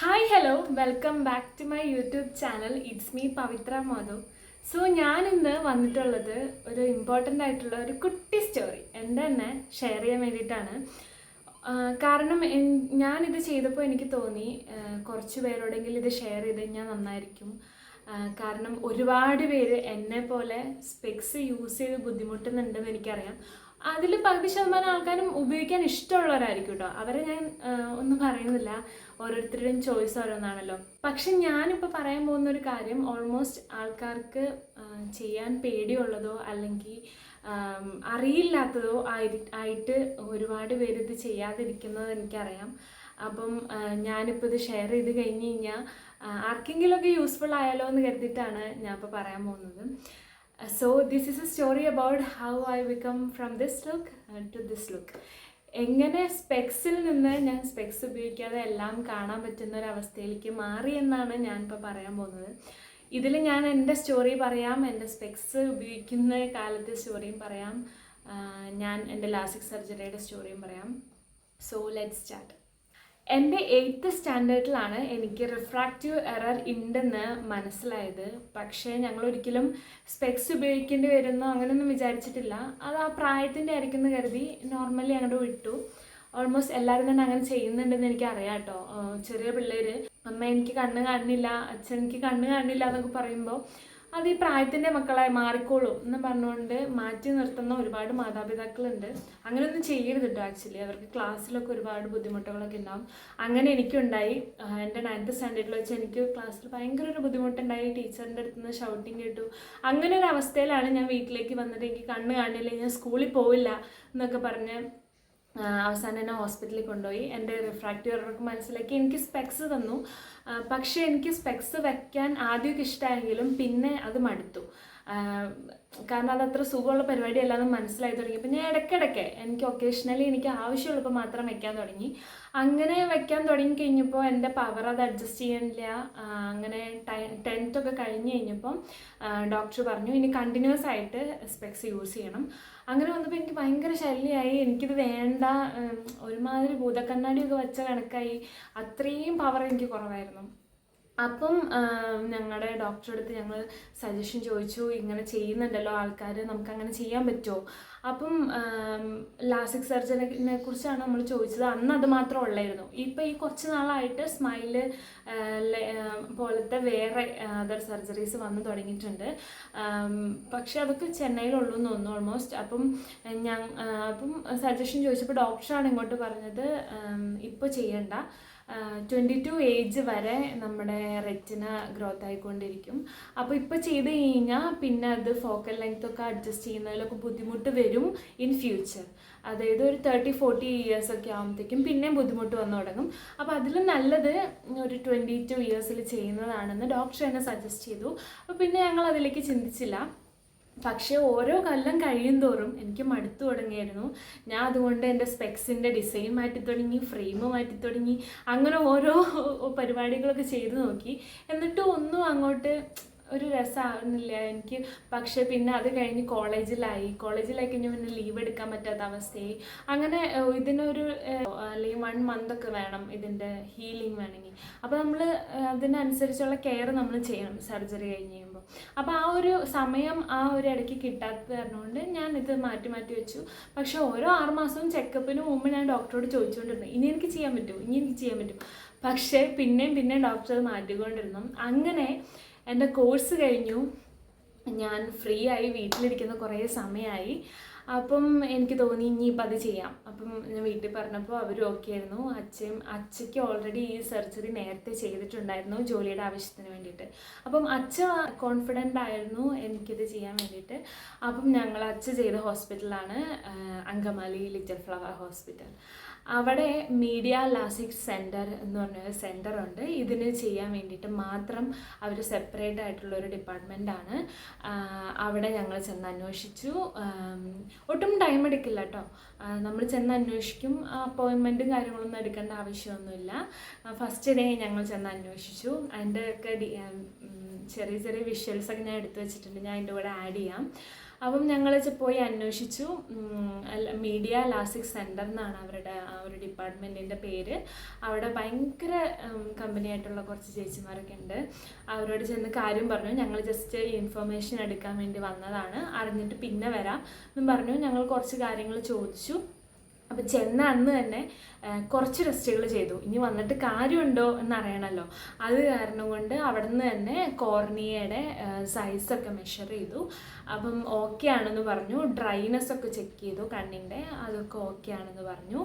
Hi hello welcome back to my YouTube channel it's me Pavithra Madhav so ഞാൻ ഇന്ന് വന്നിട്ടുള്ളത് ഒരു important ആയിട്ടുള്ള ഒരു കുട്ടി സ്റ്റോറി എന്റെ തന്നെ ഷെയർ ചെയ്യാൻ വേണ്ടിയിട്ടാണ്. കാരണം ഞാനിത് ചെയ്തപ്പോൾ എനിക്ക് തോന്നി കുറച്ച് പേരോടെങ്കിലും ഇത് ഷെയർ ചെയ്ത് കഴിഞ്ഞാൽ നന്നായിരിക്കും. കാരണം ഒരുപാട് പേര് എന്നെ പോലെ സ്പെക്സ് യൂസ് ചെയ്ത് ബുദ്ധിമുട്ടുന്നുണ്ടെന്ന് എനിക്കറിയാം. അതിൽ പകുതി ശതമാനം ആൾക്കാരും ഉപയോഗിക്കാൻ ഇഷ്ടമുള്ളവരായിരിക്കും കേട്ടോ. അവരെ ഞാൻ ഒന്നും പറയുന്നില്ല. ഓരോരുത്തരുടെയും ചോയ്സ് ഓരോന്നാണല്ലോ. പക്ഷെ ഞാനിപ്പോൾ പറയാൻ പോകുന്ന ഒരു കാര്യം ഓൾമോസ്റ്റ് ആൾക്കാർക്ക് ചെയ്യാൻ പേടിയുള്ളതോ അല്ലെങ്കിൽ അറിയില്ലാത്തതോ ആയി ആയിട്ട് ഒരുപാട് പേര് ഇത് ചെയ്യാതിരിക്കുന്നത് എനിക്കറിയാം. അപ്പം ഞാനിപ്പോൾ ഇത് ഷെയർ ചെയ്ത് കഴിഞ്ഞ് കഴിഞ്ഞാൽ ആർക്കെങ്കിലുമൊക്കെ യൂസ്ഫുൾ ആയാലോ എന്ന് കരുതിയിട്ടാണ് ഞാൻ ഇപ്പോൾ പറയാൻ പോകുന്നത്. So this is a story about how I become from this look to this look എങ്ങനെ സ്പെക്സിൽ നിന്ന് ഞാൻ സ്പെക്സ് ഉപയോഗിക്കാതെ എല്ലാം കാണാൻ പറ്റുന്ന ഒരു അവസ്ഥയിലേക്ക് മാറി എന്നാണ് ഞാനിപ്പോൾ പറയാൻ പോകുന്നത്. ഇതിൽ ഞാൻ എന്റെ സ്റ്റോറി പറയാം എന്റെ സ്പെക്സ് ഉപയോഗിക്കുന്ന കാലത്തെ സ്റ്റോറിയും പറയാം. ഞാൻ എന്റെ ലാസിക് സർജറിയുടെ സ്റ്റോറിയും പറയാം. സോ ലെറ്റ് സ്റ്റാർട്ട് എന്റെ എയ്ത്ത് സ്റ്റാൻഡേർഡിലാണ് എനിക്ക് റിഫ്രാക്റ്റീവ് എറർ ഉണ്ടെന്ന് മനസ്സിലായത്. പക്ഷേ ഞങ്ങൾ ഒരിക്കലും സ്പെക്സ് ഉപയോഗിക്കേണ്ടി വരുന്നോ അങ്ങനെയൊന്നും വിചാരിച്ചിട്ടില്ല. അത് ആ പ്രായത്തിന്റെ ആയിരിക്കും എന്ന് കരുതി നോർമലി അങ്ങോട്ട് വിട്ടു. ഓൾമോസ്റ്റ് എല്ലാവരും തന്നെ അങ്ങനെ ചെയ്യുന്നുണ്ടെന്ന് എനിക്ക് അറിയാം കേട്ടോ. ചെറിയ പിള്ളേർ അമ്മ എനിക്ക് കണ്ണ് കാണില്ല അച്ഛൻ എനിക്ക് കണ്ണ് കാണില്ല എന്നൊക്കെ പറയുമ്പോൾ അത് ഈ പ്രായത്തിന്റെ മക്കളെ മാറിക്കോളൂ എന്ന് പറഞ്ഞുകൊണ്ട് മാറ്റി നിർത്തുന്ന ഒരുപാട് മാതാപിതാക്കളുണ്ട്. അങ്ങനെയൊന്നും ചെയ്യരുത് കേട്ടോ ആക്ച്വലി അവർക്ക് ക്ലാസ്സിലൊക്കെ ഒരുപാട് ബുദ്ധിമുട്ടുകളൊക്കെ ഉണ്ടാവും. അങ്ങനെ എനിക്കുണ്ടായി. എന്റെ നയൻത്ത് സ്റ്റാൻഡേർഡിൽ വെച്ച് എനിക്ക് ക്ലാസ്സിൽ ഭയങ്കര ഒരു ബുദ്ധിമുട്ടുണ്ടായി. ടീച്ചറിന്റെ അടുത്ത് നിന്ന് ഷൗട്ടിങ് കേട്ടു. അങ്ങനെ ഒരു അവസ്ഥയിലാണ് ഞാൻ വീട്ടിലേക്ക് വന്നിട്ട് എനിക്ക് കണ്ണ് കാണില്ല. ഞാൻ സ്കൂളിൽ പോവില്ല എന്നൊക്കെ പറഞ്ഞ് അവസാനം എന്നെ ഹോസ്പിറ്റലിൽ കൊണ്ടുപോയി. എന്റെ റിഫ്രാക്റ്റീവ് എറർക്ക് മനസ്സിലാക്കി. എനിക്ക് സ്പെക്സ് തന്നു. പക്ഷേ എനിക്ക് സ്പെക്സ് വെക്കാൻ ആദ്യമൊക്കെ ഇഷ്ടമായെങ്കിലും പിന്നെ അത് മടുത്തു. കാരണം അത് അത്ര സുഖമുള്ള പരിപാടിയല്ല എന്ന് മനസ്സിലായി തുടങ്ങി. പിന്നെ ഇടയ്ക്കിടയ്ക്ക് എനിക്ക് ഒക്കേഷണലി എനിക്ക് ആവശ്യമുള്ളപ്പോൾ മാത്രം വെക്കാൻ തുടങ്ങി. അങ്ങനെ വെക്കാൻ തുടങ്ങി കഴിഞ്ഞപ്പോൾ എന്റെ പവർ അത് അഡ്ജസ്റ്റ് ചെയ്യാനില്ല. അങ്ങനെ ടെൻത്തൊക്കെ കഴിഞ്ഞ് കഴിഞ്ഞപ്പം ഡോക്ടർ പറഞ്ഞു ഇനി കണ്ടിന്യൂസ് ആയിട്ട് സ്പെക്സ് യൂസ് ചെയ്യണം. അങ്ങനെ വന്നപ്പോൾ എനിക്ക് ഭയങ്കര ശല്യമായി എനിക്കിത് വേണ്ട. ഒരുമാതിരി ഭൂതക്കണ്ണാടിയൊക്കെ വെച്ച കണക്കായി. അത്രയും പവർ എനിക്ക് കുറവായിരുന്നു. അപ്പം ഞങ്ങളുടെ ഡോക്ടറെ അടുത്ത് ഞങ്ങൾ സജഷൻ ചോദിച്ചു ഇങ്ങനെ ചെയ്യുന്നുണ്ടല്ലോ ആൾക്കാർ നമുക്ക് അങ്ങനെ ചെയ്യാൻ പറ്റുമോ അപ്പം ലാസിക് സർജറിനെ കുറിച്ചാണ് നമ്മൾ ചോദിച്ചത്. അന്ന് അത് മാത്രം ഉള്ളായിരുന്നു. ഇപ്പം ഈ കുറച്ച് നാളായിട്ട് സ്മൈൽ പോലത്തെ വേറെ അതർ സർജറീസ് വന്നു തുടങ്ങിയിട്ടുണ്ട്. പക്ഷേ അതൊക്കെ ചെന്നൈയിലുള്ളൂ എന്ന് തോന്നുന്നു ഓൾമോസ്റ്റ് അപ്പം ഞാൻ അപ്പം സജഷൻ ചോദിച്ചപ്പോൾ ഡോക്ടറാണ് ഇങ്ങോട്ട് പറഞ്ഞത് ഇപ്പോൾ ചെയ്യണ്ട. ട്വന്റി ടു ഏജ് വരെ നമ്മുടെ റെറ്റിന ഗ്രോത്ത് ആയിക്കൊണ്ടിരിക്കും. അപ്പോൾ ഇപ്പോൾ ചെയ്ത് കഴിഞ്ഞാൽ പിന്നെ അത് ഫോക്കൽ ലെങ്ത് ഒക്കെ അഡ്ജസ്റ്റ് ചെയ്യുന്നതിലൊക്കെ ബുദ്ധിമുട്ട് വരും ഇൻ ഫ്യൂച്ചർ അതായത് ഒരു തേർട്ടി ഫോർട്ടി ഇയേഴ്സ് ഒക്കെ ആകുമ്പോഴത്തേക്കും പിന്നെയും ബുദ്ധിമുട്ട് വന്നു തുടങ്ങും. അപ്പോൾ അതിൽ നല്ലത് ഒരു ട്വന്റി ടു ഇയേഴ്സിൽ ചെയ്യുന്നതാണെന്ന് ഡോക്ടർ എന്നെ സജസ്റ്റ് ചെയ്തു. അപ്പോൾ പിന്നെ ഞങ്ങൾ അതിലേക്ക് ചിന്തിച്ചില്ല. പക്ഷേ ഓരോ കൊല്ലം കഴിയും തോറും എനിക്ക് മടുത്തു തുടങ്ങിയായിരുന്നു. ഞാൻ അതുകൊണ്ട് എന്റെ സ്പെക്സിന്റെ ഡിസൈൻ മാറ്റി തുടങ്ങി ഫ്രെയിം മാറ്റി തുടങ്ങി അങ്ങനെ ഓരോ പരിപാടികളൊക്കെ ചെയ്തു നോക്കി. എന്നിട്ടും ഒന്നും അങ്ങോട്ട് ഒരു രസമാവുന്നില്ല എനിക്ക്. പക്ഷെ പിന്നെ അത് കഴിഞ്ഞ് കോളേജിലായി. കോളേജിലായി കഴിഞ്ഞ് പിന്നെ ലീവ് എടുക്കാൻ പറ്റാത്ത അവസ്ഥയായി. അങ്ങനെ ഇതിനൊരു അല്ലെങ്കിൽ വൺ മന്ത് ഒക്കെ വേണം ഇതിന്റെ ഹീലിംഗ് വേണമെങ്കിൽ. അപ്പോൾ നമ്മൾ അതിനനുസരിച്ചുള്ള കെയർ നമ്മൾ ചെയ്യണം സർജറി കഴിഞ്ഞ് കഴിയുമ്പോൾ. അപ്പോൾ ആ ഒരു സമയം ആ ഒരു ഇടയ്ക്ക് കിട്ടാത്തത് കാരണമുണ്ട് ഞാൻ ഇത് മാറ്റി മാറ്റി വെച്ചു. പക്ഷേ ഓരോ ആറ് മാസവും ചെക്കപ്പിന് മുമ്പ് ഞാൻ ഡോക്ടറോട് ചോദിച്ചുകൊണ്ടിരുന്നു. ഇനി എനിക്ക് ചെയ്യാൻ പറ്റുമോ ഇനി എനിക്ക് ചെയ്യാൻ പറ്റും? പക്ഷേ പിന്നെയും പിന്നെയും ഡോക്ടർ മാറ്റിക്കൊണ്ടിരുന്നു. അങ്ങനെ എന്റെ കോഴ്സ് കഴിഞ്ഞു. ഞാൻ ഫ്രീ ആയി വീട്ടിലിരിക്കുന്ന കുറേ സമയമായി. അപ്പം എനിക്ക് തോന്നി ഇനിയിപ്പോൾ അത് ചെയ്യാം. അപ്പം ഞാൻ വീട്ടിൽ പറഞ്ഞപ്പോൾ അവർ ഓക്കെ ആയിരുന്നു. അച്ഛയും അച്ഛയ്ക്ക് ഓൾറെഡി ഈ സർജറി നേരത്തെ ചെയ്തിട്ടുണ്ടായിരുന്നു ജോലിയുടെ ആവശ്യത്തിന് വേണ്ടിയിട്ട്. അപ്പം അച്ഛ കോൺഫിഡന്റ് ആയിരുന്നു എനിക്കിത് ചെയ്യാൻ വേണ്ടിയിട്ട്. അപ്പം ഞങ്ങൾ അച്ഛ ചെയ്ത ഹോസ്പിറ്റലാണ് അങ്കമാലി ലിറ്റിൽ ഫ്ലവർ ഹോസ്പിറ്റൽ അവിടെ മീഡിയ ലാസിക് സെന്റർ എന്ന് പറഞ്ഞൊരു സെന്റർ ഉണ്ട്. ഇതിന് ചെയ്യാൻ വേണ്ടിയിട്ട് മാത്രം അവർ സെപ്പറേറ്റ് ആയിട്ടുള്ള ഒരു ഡിപ്പാർട്ട്മെന്റാണ് അവിടെ ഞങ്ങൾ ചെന്ന് അന്വേഷിച്ചു. ഒട്ടും ടൈം എടുക്കില്ല കേട്ടോ നമ്മൾ ചെന്ന് അന്വേഷിക്കും. അപ്പോയിൻമെന്റും കാര്യങ്ങളൊന്നും എടുക്കേണ്ട ആവശ്യമൊന്നുമില്ല. ഫസ്റ്റ് ഡേ ഞങ്ങൾ ചെന്ന് അന്വേഷിച്ചു. അതിന്റെ ഒക്കെ ചെറിയ ചെറിയ വിഷ്വൽസൊക്കെ ഞാൻ എടുത്തു വെച്ചിട്ടുണ്ട്. ഞാൻ അതിന്റെ കൂടെ ആഡ് ചെയ്യാം. അപ്പം ഞങ്ങൾ പോയി അന്വേഷിച്ചു. മീഡിയ ലാസിക് സെന്റർ എന്നാണ് അവരുടെ ആ ഒരു ഡിപ്പാർട്ട്മെന്റിന്റെ പേര്. അവിടെ ഭയങ്കര കമ്പനിയായിട്ടുള്ള കുറച്ച് ചേച്ചിമാരൊക്കെ ഉണ്ട്. അവരോട് ചെന്ന് കാര്യം പറഞ്ഞു. ഞങ്ങൾ ജസ്റ്റ് ഇൻഫർമേഷൻ എടുക്കാൻ വേണ്ടി വന്നതാണ്. അറിഞ്ഞിട്ട് പിന്നെ വരാം എന്നും പറഞ്ഞു. ഞങ്ങൾ കുറച്ച് കാര്യങ്ങൾ ചോദിച്ചു. അപ്പം ചെന്ന അന്ന് തന്നെ കുറച്ച് ടെസ്റ്റുകൾ ചെയ്തു. ഇനി വന്നിട്ട് കാര്യമുണ്ടോ എന്നറിയണമല്ലോ അത് കാരണം കൊണ്ട് അവിടെ നിന്ന് തന്നെ കോർണിയയുടെ സൈസൊക്കെ മെഷർ ചെയ്തു. അപ്പം ഓക്കെ ആണെന്ന് പറഞ്ഞു. ഡ്രൈനെസ് ഒക്കെ ചെക്ക് ചെയ്തു കണ്ണിന്റെ. അതൊക്കെ ഓക്കെ ആണെന്ന് പറഞ്ഞു.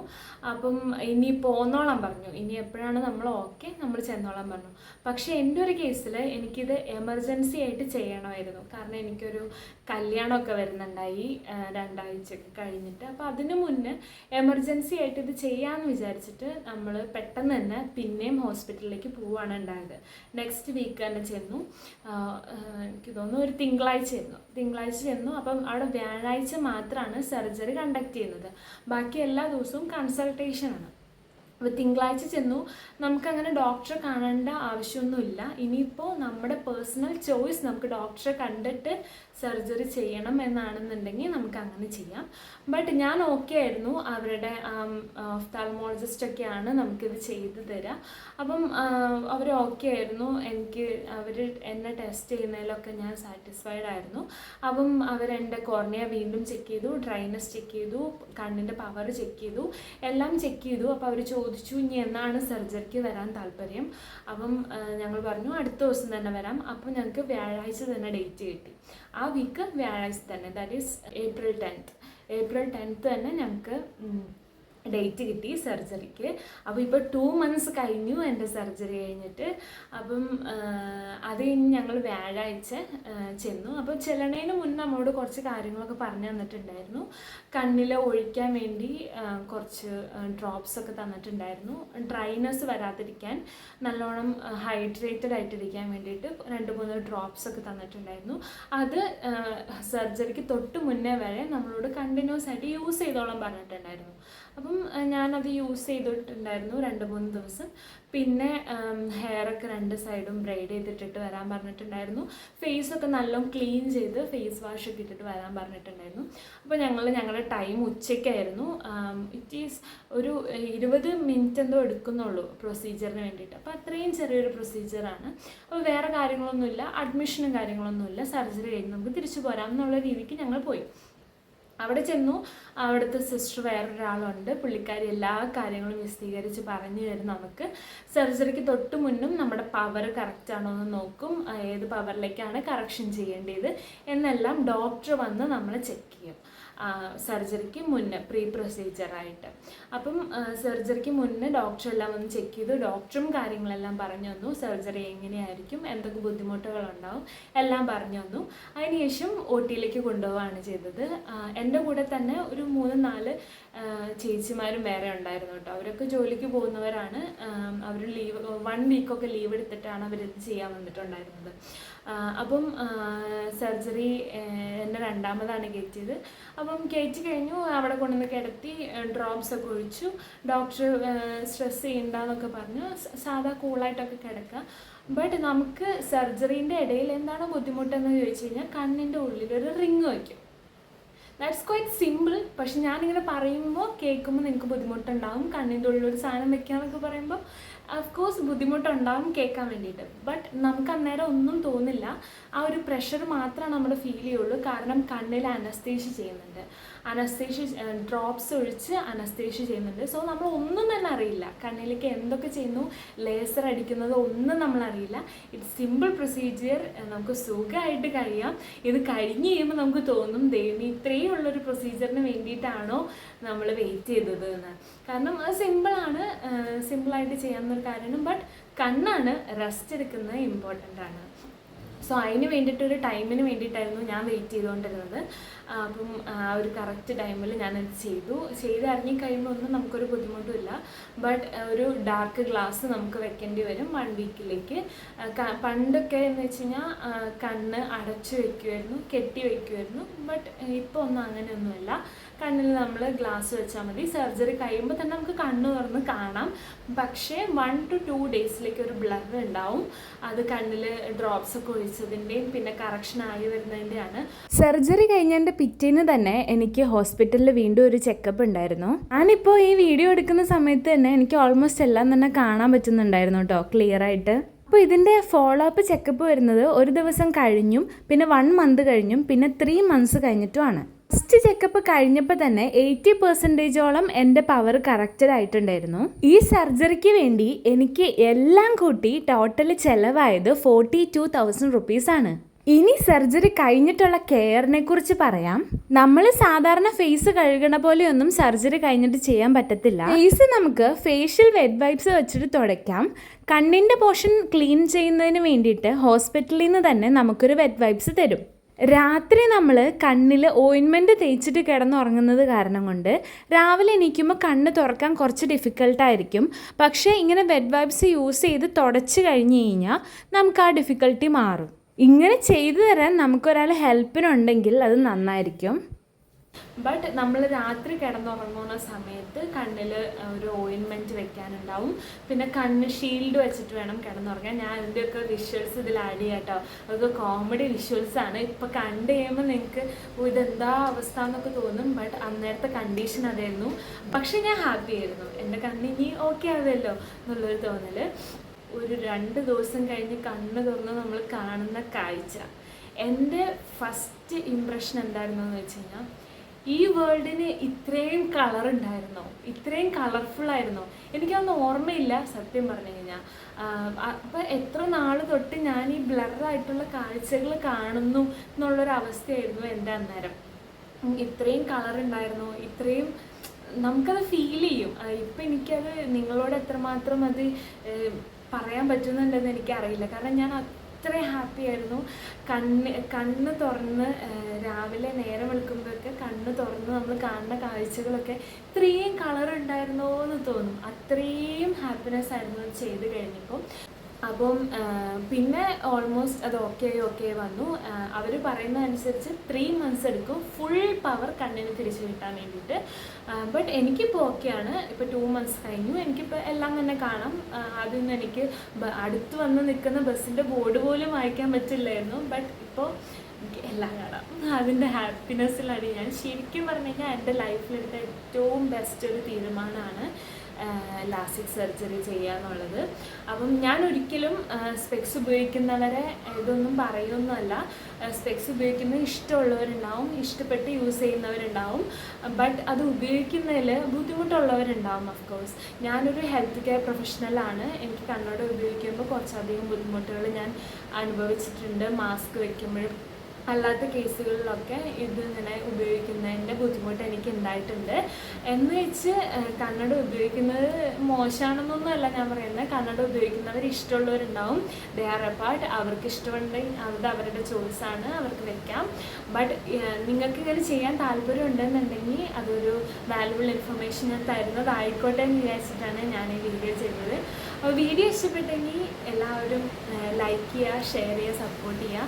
അപ്പം ഇനി പോന്നോളം പറഞ്ഞു. ഇനി എപ്പോഴാണ് നമ്മൾ ഓക്കെ നമ്മൾ ചെന്നോളം പറഞ്ഞു. പക്ഷേ എന്റെ ഒരു കേസിൽ എനിക്കിത് എമർജൻസി ആയിട്ട് ചെയ്യണമായിരുന്നു. കാരണം എനിക്കൊരു കല്യാണമൊക്കെ വരുന്നുണ്ടായി രണ്ടാഴ്ച കഴിഞ്ഞിട്ട്. അപ്പോൾ അതിന് മുന്നേ എമർജൻസി ആയിട്ട് ഇത് ചെയ്യാമെന്ന് വിചാരിച്ചിട്ട് നമ്മൾ പെട്ടെന്ന് തന്നെ പിന്നെയും ഹോസ്പിറ്റലിലേക്ക് പോവുകയാണ് ഉണ്ടായത്. നെക്സ്റ്റ് വീക്ക് തന്നെ ചെന്നു. എനിക്ക് തോന്നുന്നു ഒരു തിങ്കളാഴ്ച ചെന്നു. തിങ്കളാഴ്ച ചെന്നു. അപ്പം അവിടെ വ്യാഴാഴ്ച മാത്രമാണ് സർജറി കണ്ടക്ട് ചെയ്യുന്നത്. ബാക്കി എല്ലാ ദിവസവും കൺസൾട്ടേഷനാണ് അപ്പോൾ തിങ്കളാഴ്ച ചെന്നു. നമുക്കങ്ങനെ ഡോക്ടറെ കാണേണ്ട ആവശ്യമൊന്നുമില്ല. ഇനിയിപ്പോൾ നമ്മുടെ പേഴ്സണൽ ചോയ്സ് നമുക്ക് ഡോക്ടറെ കണ്ടിട്ട് സർജറി ചെയ്യണം എന്നാണെന്നുണ്ടെങ്കിൽ നമുക്ക് അങ്ങനെ ചെയ്യാം. ബട്ട് ഞാൻ ഓക്കെ ആയിരുന്നു. അവരുടെ ഒഫ്താൽമോളജിസ്റ്റ് ഒക്കെയാണ് നമുക്കിത് ചെയ്തു തരിക അപ്പം അവർ ഓക്കെ ആയിരുന്നു. എനിക്ക് അവർ എന്നെ ടെസ്റ്റ് ചെയ്യുന്നതിലൊക്കെ ഞാൻ സാറ്റിസ്ഫൈഡ് ആയിരുന്നു. അപ്പം അവരെന്റെ കോർണിയ വീണ്ടും ചെക്ക് ചെയ്തു. ഡ്രൈനസ് ചെക്ക് ചെയ്തു. കണ്ണിന്റെ പവർ ചെക്ക് ചെയ്തു. എല്ലാം ചെക്ക് ചെയ്തു. അപ്പോൾ അവർ ചോദിച്ചു ഇനി എന്നാണ് സർജറിക്ക് വരാൻ താല്പര്യം? അപ്പം ഞങ്ങൾ പറഞ്ഞു അടുത്ത ദിവസം തന്നെ വരാം. അപ്പോൾ ഞങ്ങൾക്ക് വ്യാഴാഴ്ച തന്നെ ഡേറ്റ് കിട്ടി. ആ വീക്ക് വ്യാഴാഴ്ച തന്നെ that is April tenth April tenth തന്നെ ഞങ്ങൾക്ക് ഡേറ്റ് കിട്ടി സർജറിക്ക്. അപ്പോൾ ഇപ്പോൾ ടു മന്ത്സ് കഴിഞ്ഞു എന്റെ സർജറി കഴിഞ്ഞിട്ട്. അപ്പം അത് കഴിഞ്ഞ് ഞങ്ങൾ വ്യാഴാഴ്ച ചെന്നു. അപ്പോൾ ചെല്ലണേന് മുന്നേ നമ്മോട് കുറച്ച് കാര്യങ്ങളൊക്കെ പറഞ്ഞു തന്നിട്ടുണ്ടായിരുന്നു. കണ്ണിൽ ഒഴിക്കാൻ വേണ്ടി കുറച്ച് ഡ്രോപ്സ് ഒക്കെ തന്നിട്ടുണ്ടായിരുന്നു. ഡ്രൈനസ് വരാതിരിക്കാൻ നല്ലോണം ഹൈഡ്രേറ്റഡ് ആയിട്ടിരിക്കാൻ വേണ്ടിയിട്ട് രണ്ട് മൂന്ന് ഡ്രോപ്സ് ഒക്കെ തന്നിട്ടുണ്ടായിരുന്നു. അത് സർജറിക്ക് തൊട്ട് മുന്നേ വരെ നമ്മളോട് കണ്ടിന്യൂസ് ആയിട്ട് യൂസ് ചെയ്തോളം പറഞ്ഞിട്ടുണ്ടായിരുന്നു. അപ്പം ആ, ഞാനത് യൂസ് ചെയ്തിട്ടുണ്ടായിരുന്നു രണ്ട് മൂന്ന് ദിവസം. പിന്നെ ഹെയറൊക്കെ രണ്ട് സൈഡും ബ്രൈഡ് ചെയ്തിട്ടിട്ട് വരാൻ പറഞ്ഞിട്ടുണ്ടായിരുന്നു. ഫേസൊക്കെ നല്ലോണം ക്ലീൻ ചെയ്ത് ഫേസ് വാഷ് ഒക്കെ ഇട്ടിട്ട് വരാൻ പറഞ്ഞിട്ടുണ്ടായിരുന്നു. അപ്പോൾ ഞങ്ങൾ ഞങ്ങളുടെ ടൈം ഉച്ചയ്ക്കായിരുന്നു. ഇറ്റ് ഈസ് ഒരു ഇരുപത് മിനിറ്റ് എന്തോ എടുക്കുന്നുള്ളൂ പ്രൊസീജിയറിന് വേണ്ടിയിട്ട്. അപ്പോൾ അത്രയും ചെറിയൊരു പ്രൊസീജിയറാണ് അപ്പോൾ വേറെ കാര്യങ്ങളൊന്നുമില്ല. അഡ്മിഷനും കാര്യങ്ങളൊന്നുമില്ല. സർജറി കഴിഞ്ഞ് നമുക്ക് തിരിച്ചു പോരാം എന്നുള്ള രീതിക്ക് ഞങ്ങൾ പോയി. അവിടെ ചെന്നു. അവിടുത്തെ സിസ്റ്റർ വേറൊരാളുണ്ട്. പുള്ളിക്കാരി എല്ലാ കാര്യങ്ങളും വിശദീകരിച്ച് പറഞ്ഞു തരും നമുക്ക്. സർജറിക്ക് തൊട്ട് മുന്നും നമ്മുടെ പവർ കറക്റ്റ് ആണോ എന്ന് നോക്കും. ഏത് പവറിലേക്കാണ് കറക്ഷൻ ചെയ്യേണ്ടത്. എന്നെല്ലാം ഡോക്ടർ വന്ന് നമ്മളെ ചെക്ക് ചെയ്യും. സർജറിക്ക് മുന്നേ പ്രീ പ്രൊസീജിയറായിട്ട് അപ്പം സർജറിക്ക് മുന്നേ ഡോക്ടറെല്ലാം വന്ന് ചെക്ക് ചെയ്തു. ഡോക്ടറും കാര്യങ്ങളെല്ലാം പറഞ്ഞു തന്നു. സർജറി എങ്ങനെയായിരിക്കും? എന്തൊക്കെ ബുദ്ധിമുട്ടുകളുണ്ടാവും? എല്ലാം പറഞ്ഞു തന്നു. അതിനുശേഷം ഒ ടിയിലേക്ക് കൊണ്ടുപോവുകയാണ് ചെയ്തത്. എന്റെ കൂടെ തന്നെ ഒരു മൂന്ന് നാല് ചേച്ചിമാരും വേറെ ഉണ്ടായിരുന്നു കേട്ടോ. അവരൊക്കെ ജോലിക്ക് പോകുന്നവരാണ്. അവർ ലീവ് വൺ വീക്കൊക്കെ ലീവ് എടുത്തിട്ടാണ് അവരിത് ചെയ്യാൻ വന്നിട്ടുണ്ടായിരുന്നത്. അപ്പം സർജറി എന്റെ രണ്ടാമതാണ് കയറ്റിയത് അപ്പം കയറ്റി കഴിഞ്ഞു അവിടെ കൊണ്ടുവന്ന് കിടത്തി ഡ്രോപ്സ് ഒക്കെ ഒഴിച്ചു. ഡോക്ടർ സ്ട്രെസ് ചെയ്യണ്ടെന്നൊക്കെ പറഞ്ഞു. സാധാ കൂളായിട്ടൊക്കെ കിടക്കുക ബട്ട് നമുക്ക് സർജറീന്റെ ഇടയിൽ എന്താണ് ബുദ്ധിമുട്ടെന്ന് ചോദിച്ചു കഴിഞ്ഞാൽ കണ്ണിന്റെ ഉള്ളിൽ ഒരു റിങ് വയ്ക്കും. ദാറ്റ്സ് ക്വൈറ്റ് സിമ്പിൾ പക്ഷെ ഞാനിങ്ങനെ പറയുമ്പോൾ കേൾക്കുമ്പോൾ നിങ്ങൾക്ക് ബുദ്ധിമുട്ടുണ്ടാകും കണ്ണിന്റെ ഉള്ളിൽ ഒരു സാധനം വെക്കാന്നൊക്കെ പറയുമ്പോൾ അഫ്കോഴ്സ് ബുദ്ധിമുട്ടുണ്ടാവും കേൾക്കാൻ വേണ്ടിയിട്ട്. ബട്ട് നമുക്ക് അന്നേരം ഒന്നും തോന്നില്ല. ആ ഒരു പ്രഷർ മാത്രമേ നമ്മൾ ഫീൽ ചെയ്യുള്ളൂ. കാരണം കണ്ണിൽ അനസ്തേഷ്യ ചെയ്യുന്നുണ്ട്. അനസ്തേഷ്യ ഡ്രോപ്സ് ഒഴിച്ച് അനസ്തേഷ്യ ചെയ്യുന്നുണ്ട്. സോ നമ്മൾ ഒന്നും തന്നെ അറിയില്ല. കണ്ണിലേക്ക് എന്തൊക്കെ ചെയ്യുന്നു? ലേസർ അടിക്കുന്നത് ഒന്നും നമ്മൾ അറിയില്ല. ഇത് സിമ്പിൾ പ്രൊസീജിയർ നമുക്ക് സുഖമായിട്ട് കഴിയാം. ഇത് കഴിഞ്ഞ് കഴിയുമ്പോൾ നമുക്ക് തോന്നും ദൈവം ഇത്രയും ഉള്ളൊരു പ്രൊസീജിയറിന് വേണ്ടിയിട്ടാണോ നമ്മൾ വെയിറ്റ് ചെയ്തത് എന്ന്. കാരണം അത് സിമ്പിളാണ് സിമ്പിളായിട്ട് ചെയ്യാവുന്നൊരു കാര്യമാണ് ബട്ട് കണ്ണാണ് റെസ്റ്റ് എടുക്കുന്നത് ഇമ്പോർട്ടന്റ് ആണ്. സോ അതിന് വേണ്ടിയിട്ട് ഒരു ടൈമിന് വേണ്ടിയിട്ടായിരുന്നു ഞാൻ വെയിറ്റ് ചെയ്തുകൊണ്ടിരുന്നത്. അപ്പം ആ ഒരു കറക്റ്റ് ടൈമിൽ ഞാനത് ചെയ്തു. ചെയ്ത് ഇറങ്ങി കഴിയുമ്പോൾ ഒന്നും നമുക്കൊരു ബുദ്ധിമുട്ടുമില്ല. ബട്ട് ഒരു ഡാർക്ക് ഗ്ലാസ് നമുക്ക് വെക്കേണ്ടി വരും വൺ വീക്കിലേക്ക് പണ്ടൊക്കെ എന്ന് വെച്ച് കഴിഞ്ഞാൽ കണ്ണ് അടച്ചു വെക്കുമായിരുന്നു കെട്ടി വെക്കുമായിരുന്നു ബട്ട് ഇപ്പോൾ ഒന്നും അങ്ങനെയൊന്നുമില്ല. കണ്ണിൽ നമ്മൾ ഗ്ലാസ് വെച്ചാൽ മതി. സർജറി കഴിയുമ്പോൾ തന്നെ നമുക്ക് കണ്ണ് തുറന്ന് കാണാം. പക്ഷേ വൺ ടു ടു ഡേയ്സിലേക്ക് ഒരു ബ്ലർ ഉണ്ടാവും. അത് കണ്ണിൽ ഡ്രോപ്സ് ഒക്കെ ഒഴിച്ചതിന്റെയും പിന്നെ കറക്ഷൻ ആയി വരുന്നതിന്റെയാണ് സർജറി കഴിഞ്ഞതിന്റെ പിറ്റേന്ന് തന്നെ എനിക്ക് ഹോസ്പിറ്റലിൽ വീണ്ടും ഒരു ചെക്കപ്പ് ഉണ്ടായിരുന്നു. ഞാനിപ്പോൾ ഈ വീഡിയോ എടുക്കുന്ന സമയത്ത് തന്നെ എനിക്ക് ഓൾമോസ്റ്റ് എല്ലാം തന്നെ കാണാൻ പറ്റുന്നുണ്ടായിരുന്നു കേട്ടോ ക്ലിയർ ആയിട്ട്. അപ്പോൾ ഇതിന്റെ ഫോളോ അപ്പ് ചെക്കപ്പ് വരുന്നത് ഒരു ദിവസം കഴിഞ്ഞും പിന്നെ വൺ മന്ത് കഴിഞ്ഞും പിന്നെ ത്രീ മന്ത്സ് കഴിഞ്ഞിട്ടുമാണ് ഫസ്റ്റ് ചെക്കപ്പ് കഴിഞ്ഞപ്പോൾ തന്നെ എയ്റ്റി പെർസെന്റേജോളം എന്റെ പവർ കറക്റ്റഡ് ആയിട്ടുണ്ടായിരുന്നു. ഈ സർജറിക്ക് വേണ്ടി എനിക്ക് എല്ലാം കൂട്ടി ടോട്ടൽ ചിലവായത് ഫോർട്ടി ടു തൗസൻഡ് റുപ്പീസാണ് ഇനി സർജറി കഴിഞ്ഞിട്ടുള്ള കെയറിനെ കുറിച്ച് പറയാം. നമ്മൾ സാധാരണ ഫേസ് കഴുകണ പോലെയൊന്നും സർജറി കഴിഞ്ഞിട്ട് ചെയ്യാൻ പറ്റത്തില്ല. ഫേസ് നമുക്ക് ഫേഷ്യൽ വെഡ് വൈപ്സ് വെച്ചിട്ട് തുടയ്ക്കാം. കണ്ണിന്റെ പോർഷൻ ക്ലീൻ ചെയ്യുന്നതിന് വേണ്ടിയിട്ട് ഹോസ്പിറ്റലിൽ നിന്ന് തന്നെ നമുക്കൊരു വെഡ് വൈപ്സ് തരും. രാത്രി നമ്മൾ കണ്ണിൽ ഓയിൻമെന്റ് തേച്ചിട്ട് കിടന്നുറങ്ങുന്നത് കാരണം കൊണ്ട് രാവിലെ എണീക്കുമ്പോൾ കണ്ണ് തുറക്കാൻ കുറച്ച് ഡിഫിക്കൽട്ടായിരിക്കും പക്ഷേ ഇങ്ങനെ ബെഡ് വൈബ്സ് യൂസ് ചെയ്ത് തുടച്ച് കഴിഞ്ഞ് കഴിഞ്ഞാൽ നമുക്ക് ആ ഡിഫിക്കൽട്ടി മാറും. ഇങ്ങനെ ചെയ്തു തരാൻ നമുക്കൊരാൾ ഹെൽപ്പിനുണ്ടെങ്കിൽ അത് നന്നായിരിക്കും. ബട്ട് നമ്മൾ രാത്രി കിടന്നുറങ്ങുന്ന സമയത്ത് കണ്ണിൽ ഒരു ഓയിൻമെന്റ് വെക്കാനുണ്ടാവും. പിന്നെ കണ്ണ് ഷീൽഡ് വെച്ചിട്ട് വേണം കിടന്നുറങ്ങാൻ. ഞാൻ അതിന്റെയൊക്കെ വിഷ്വൽസ് ഇതിൽ ആഡ് ചെയ്യാം കേട്ടോ അതൊക്കെ കോമഡി വിഷ്വൽസ് ആണ്. ഇപ്പോൾ കണ്ട് കഴിയുമ്പോൾ നിങ്ങൾക്ക് ഇതെന്താ അവസ്ഥ എന്നൊക്കെ തോന്നും. ബട്ട് അന്നേരത്തെ കണ്ടീഷൻ അതായിരുന്നു. പക്ഷെ ഞാൻ ഹാപ്പി ആയിരുന്നു. എന്റെ കണ്ണിനി ഓക്കെ ആവുമല്ലോ എന്നുള്ളൊരു തോന്നൽ ഒരു രണ്ട് ദിവസം കഴിഞ്ഞ് കണ്ണ് തുറന്ന് നമ്മൾ കാണുന്ന കാഴ്ച. എന്റെ ഫസ്റ്റ് ഇമ്പ്രഷൻ എന്തായിരുന്നു എന്ന് വെച്ച് കഴിഞ്ഞാൽ ഈ വേൾഡിന് ഇത്രയും കളർ ഉണ്ടായിരുന്നോ? ഇത്രയും കളർഫുൾ ആയിരുന്നോ? എനിക്കൊന്നും ഓർമ്മയില്ല സത്യം പറഞ്ഞു കഴിഞ്ഞാൽ അപ്പം എത്ര നാൾ തൊട്ട് ഞാൻ ഈ ബ്ലറായിട്ടുള്ള കാഴ്ചകൾ കാണുന്നു എന്നുള്ളൊരു അവസ്ഥയായിരുന്നു എന്റെ അന്നേരം. ഇത്രയും കളർ ഉണ്ടായിരുന്നു ഇത്രയും നമുക്കത് ഫീൽ ചെയ്യും. ഇപ്പം എനിക്കത് നിങ്ങളോട് എത്രമാത്രം അത് പറയാൻ പറ്റുന്നുണ്ടെന്ന് എനിക്കറിയില്ല. കാരണം ഞാൻ അത്രയും ഹാപ്പി ആയിരുന്നു. കണ്ണ് കണ്ണ് തുറന്ന് രാവിലെ നേരം വെളുക്കുമ്പോഴൊക്കെ കണ്ണ് തുറന്ന് നമ്മൾ കാണുന്ന കാഴ്ചകളൊക്കെ ഇത്രയും കളർ ഉണ്ടായിരുന്നോ എന്ന് തോന്നും. അത്രയും ഹാപ്പിനെസ് ആയിരുന്നു ചെയ്ത് കഴിഞ്ഞപ്പോൾ അപ്പം പിന്നെ ഓൾമോസ്റ്റ് അത് ഓക്കെ ഓക്കെ വന്നു. അവർ പറയുന്ന അനുസരിച്ച് ത്രീ മന്ത്സ് എടുക്കും. ഫുൾ പവർ കണ്ണിന് തിരിച്ചു കിട്ടാൻ വേണ്ടിയിട്ട്. ബട്ട് എനിക്കിപ്പോൾ ഓക്കെയാണ് ഇപ്പോൾ ടു മന്ത്സ് കഴിഞ്ഞു. എനിക്കിപ്പോൾ എല്ലാം തന്നെ കാണാം. ആദ്യം എനിക്ക് അടുത്ത് വന്ന് നിൽക്കുന്ന ബസ്സിന്റെ ബോർഡ് പോലും വായിക്കാൻ പറ്റില്ലായിരുന്നു. ബട്ട് ഇപ്പോൾ എല്ലാം കാണാം. അതിന്റെ ഹാപ്പിനെസ്സിലാണ് ഞാൻ ശരിക്കും പറഞ്ഞു കഴിഞ്ഞാൽ എന്റെ ലൈഫിലെടുത്ത ഏറ്റവും ബെസ്റ്റ് ഒരു തീരുമാനമാണ്. ലാസിക് സർജറി ചെയ്യുക എന്നുള്ളത് അപ്പം ഞാൻ ഒരിക്കലും സ്പെക്സ് ഉപയോഗിക്കുന്നവരെ ഇതൊന്നും പറയുന്നതല്ല സ്പെക്സ് ഉപയോഗിക്കുന്നത് ഇഷ്ടമുള്ളവരുണ്ടാവും ഇഷ്ടപ്പെട്ട് യൂസ് ചെയ്യുന്നവരുണ്ടാവും. ബട്ട് അത് ഉപയോഗിക്കുന്നതിൽ ബുദ്ധിമുട്ടുള്ളവരുണ്ടാവും ഓഫ് കോഴ്സ് ഞാനൊരു ഹെൽത്ത് കെയർ പ്രൊഫഷണലാണ് എനിക്ക് കണ്ണോട് ഉപയോഗിക്കുമ്പോൾ കുറച്ചധികം ബുദ്ധിമുട്ടുകൾ ഞാൻ അനുഭവിച്ചിട്ടുണ്ട്. മാസ്ക് വയ്ക്കുമ്പോഴും അല്ലാത്ത കേസുകളിലൊക്കെ ഇത് ഇങ്ങനെ ഉപയോഗിക്കുന്നതിന്റെ ബുദ്ധിമുട്ട് എനിക്ക് ഉണ്ടായിട്ടുണ്ട് എന്ന് വെച്ച് കന്നഡ ഉപയോഗിക്കുന്നത് മോശമാണെന്നൊന്നുമല്ല ഞാൻ പറയുന്നത്. കന്നഡ ഉപയോഗിക്കുന്നവർ ഇഷ്ടമുള്ളവരുണ്ടാവും. ദേ ആർ എ പാർട്ട് അവർക്ക് ഇഷ്ടമുണ്ടെങ്കിൽ അത് അവരുടെ ചോയ്സാണ് അവർക്ക് വെക്കാം. ബട്ട് നിങ്ങൾക്ക് ഇങ്ങനെ ചെയ്യാൻ താല്പര്യം ഉണ്ടെന്നുണ്ടെങ്കിൽ അതൊരു വാല്യുബിൾ ഇൻഫർമേഷൻ ഞാൻ തരുന്നതായിക്കോട്ടെ എന്ന് വിചാരിച്ചിട്ടാണ് ഞാൻ ഈ വീഡിയോ ചെയ്തത് അപ്പോൾ വീഡിയോ ഇഷ്ടപ്പെട്ടെങ്കിൽ എല്ലാവരും ലൈക്ക് ചെയ്യുക ഷെയർ ചെയ്യുക സപ്പോർട്ട് ചെയ്യുക.